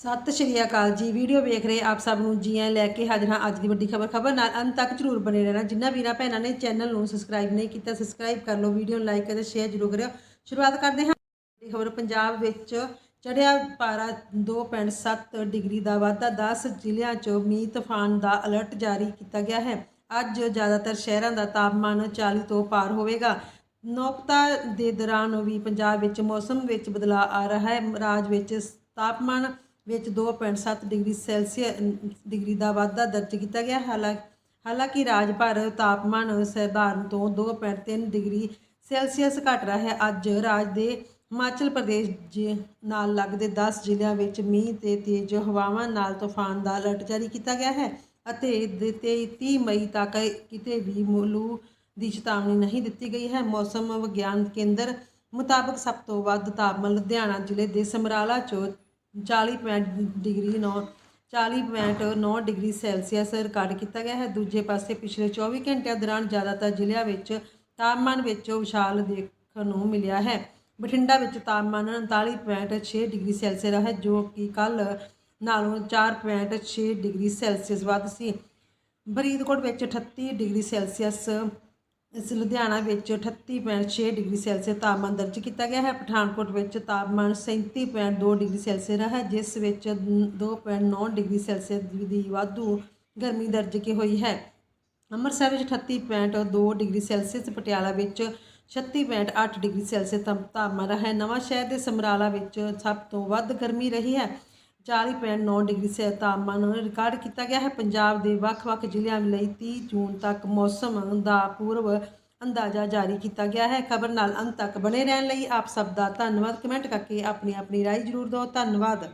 ਸਤਿ ਸ਼੍ਰੀ ਅਕਾਲ ਜੀ। ਵੀਡੀਓ ਵੇਖ ਰਹੇ ਆਪ ਸਭ ਨੂੰ ਜੀ ਆਇਆਂ ਲੈ ਕੇ ਹਾਜ਼ਰ ਹਾਂ ਅੱਜ ਦੀ ਵੱਡੀ ਖਬਰ। ਖਬਰ ਨਾਲ ਅੰਤ ਤੱਕ ਜਰੂਰ ਬਣੇ ਰਹਿਣਾ। ਜਿਨ੍ਹਾਂ ਵੀਰਾਂ ਭੈਣਾਂ ਨੇ ਚੈਨਲ ਨੂੰ ਸਬਸਕ੍ਰਾਈਬ ਨਹੀਂ ਕੀਤਾ, ਸਬਸਕ੍ਰਾਈਬ ਕਰ ਲਓ, ਵੀਡੀਓ ਨੂੰ ਲਾਈਕ ਅਤੇ ਸ਼ੇਅਰ ਜਰੂਰ ਕਰਿਓ। ਸ਼ੁਰੂਆਤ ਕਰਦੇ ਹਾਂ। ਵੱਡੀ ਖਬਰ, ਪੰਜਾਬ ਵਿੱਚ ਚੜਿਆ ਪਾਰਾ 2.7 ਡਿਗਰੀ ਦਾ ਵਾਧਾ। 10 ਜ਼ਿਲ੍ਹਿਆਂ 'ਚ ਮੀਂਹ ਤੂਫਾਨ ਦਾ ਅਲਰਟ ਜਾਰੀ ਕੀਤਾ ਗਿਆ ਹੈ। ਅੱਜ ਜ਼ਿਆਦਾਤਰ ਸ਼ਹਿਰਾਂ ਦਾ ਤਾਪਮਾਨ 40 ਤੋਂ ਪਾਰ ਹੋਵੇਗਾ। ਨੌਕਤਾ ਦੇ ਦੌਰਾਨ ਵੀ ਪੰਜਾਬ ਵਿੱਚ ਮੌਸਮ ਵਿੱਚ ਬਦਲਾਅ ਆ ਰਿਹਾ ਹੈ। ਰਾਜ ਵਿੱਚ ਤਾਪਮਾਨ ਵਿੱਚ 2.7 ਡਿਗਰੀ ਸੈਲਸੀਅਸ ਡਿਗਰੀ ਦਾ ਵਾਧਾ ਦਰਜ ਕੀਤਾ ਗਿਆ। ਹਾਲਾਂ- ਹਾਲਾਂਕਿ ਰਾਜ ਭਰ ਤਾਪਮਾਨ ਸਧਾਰਨ ਤੋਂ 2.3 ਡਿਗਰੀ ਸੈਲਸੀਅਸ ਘਟ ਰਿਹਾ ਹੈ। ਅੱਜ ਰਾਜ ਦੇ ਹਿਮਾਚਲ ਪ੍ਰਦੇਸ਼ ਜ- ਨਾਲ ਲੱਗਦੇ 10 ਜ਼ਿਲ੍ਹਿਆਂ ਵਿੱਚ ਮੀਂਹ ਤੇ ਤੇਜ਼ ਹਵਾਵਾਂ ਨਾਲ ਤੂਫਾਨ ਦਾ ਅਲਰਟ ਜਾਰੀ ਕੀਤਾ ਗਿਆ ਹੈ ਅਤੇ ਦੇ- 30 ਮਈ ਤੱਕ ਕਿਤੇ ਵੀ ਲੂ ਦੀ ਚੇਤਾਵਨੀ ਨਹੀਂ ਦਿੱਤੀ ਗਈ ਹੈ। ਮੌਸਮ ਵਿਗਿਆਨ ਕੇਂਦਰ ਮੁਤਾਬਕ ਸਭ ਤੋਂ ਵੱਧ ਤਾਪਮਾਨ ਲੁਧਿਆਣਾ ਜ਼ਿਲ੍ਹੇ ਦੇ ਸਮਰਾਲਾ 'ਚ 40 ਡਿਗਰੀ 9 40.9 ਡਿਗਰੀ ਸੈਲਸੀਅਸ ਰਿਕਾਰਡ ਕੀਤਾ ਗਿਆ ਹੈ। ਦੂਜੇ ਪਾਸੇ ਪਿਛਲੇ 24 ਘੰਟਿਆਂ ਦੌਰਾਨ ਜ਼ਿਆਦਾਤਰ ਜ਼ਿਲ੍ਹਿਆਂ ਵਿੱਚ ਤਾਪਮਾਨ ਵਿੱਚ ਵਿਸ਼ਾਲ ਦੇਖਣ ਨੂੰ ਮਿਲਿਆ ਹੈ। ਬਠਿੰਡਾ ਵਿੱਚ ਤਾਪਮਾਨ 39.6 ਡਿਗਰੀ ਸੈਲਸੀਅਸ ਹੈ, ਜੋ ਕਿ ਕੱਲ ਨਾਲੋਂ 4.6 ਡਿਗਰੀ ਸੈਲਸੀਅਸ ਵੱਧ ਸੀ। ਫਰੀਦਕੋਟ ਵਿੱਚ 38 ਡਿਗਰੀ ਸੈਲਸੀਅਸ ਇਸ ਲੁਧਿਆਣਾ ਵਿੱਚ 38.6 ਡਿਗਰੀ ਸੈਲਸੀਅਸ ਤਾਪਮਾਨ ਦਰਜ ਕੀਤਾ ਗਿਆ ਹੈ। ਪਠਾਨਕੋਟ ਵਿੱਚ ਤਾਪਮਾਨ 37.2 ਡਿਗਰੀ ਸੈਲਸੀਅਸ ਰਿਹਾ ਜਿਸ ਵਿੱਚ 2.9 ਡਿਗਰੀ ਸੈਲਸੀਅਸ ਦੀ ਵਾਧੂ ਗਰਮੀ ਦਰਜ ਕੀ ਹੋਈ ਹੈ। ਅੰਮ੍ਰਿਤਸਰ ਵਿੱਚ 38.2 ਡਿਗਰੀ ਸੈਲਸੀਅਸ, ਪਟਿਆਲਾ ਵਿੱਚ 36.8 ਡਿਗਰੀ ਸੈਲਸੀਅਸ ਤਾਪ- ਤਾਪਮਾਨ ਰਿਹਾ ਹੈ। ਨਵਾਂ ਸ਼ਹਿਰ ਦੇ ਸਮਰਾਲਾ ਵਿੱਚ ਸਭ ਤੋਂ ਵੱਧ ਗਰਮੀ ਰਹੀ ਹੈ। 40.9 ਡਿਗਰੀ ਸੈ ਤਾਪਮਾਨ ਰਿਕਾਰਡ ਕੀਤਾ ਗਿਆ ਹੈ। ਪੰਜਾਬ ਦੇ ਵੱਖ-ਵੱਖ ਜ਼ਿਲ੍ਹਿਆਂ ਲਈ 30 ਜੂਨ ਤੱਕ ਮੌਸਮ ਦਾ ਪੂਰਵ ਅੰਦਾਜ਼ਾ ਜਾਰੀ ਕੀਤਾ ਗਿਆ ਹੈ। ਖਬਰ ਨਾਲ ਅੰਤ ਤੱਕ ਬਣੇ ਰਹਿਣ ਲਈ ਆਪ ਸਭ ਦਾ ਧੰਨਵਾਦ। ਕਮੈਂਟ ਕਰਕੇ ਆਪਣੀ ਆਪਣੀ ਰਾਏ ਜ਼ਰੂਰ ਦਿਓ। ਧੰਨਵਾਦ।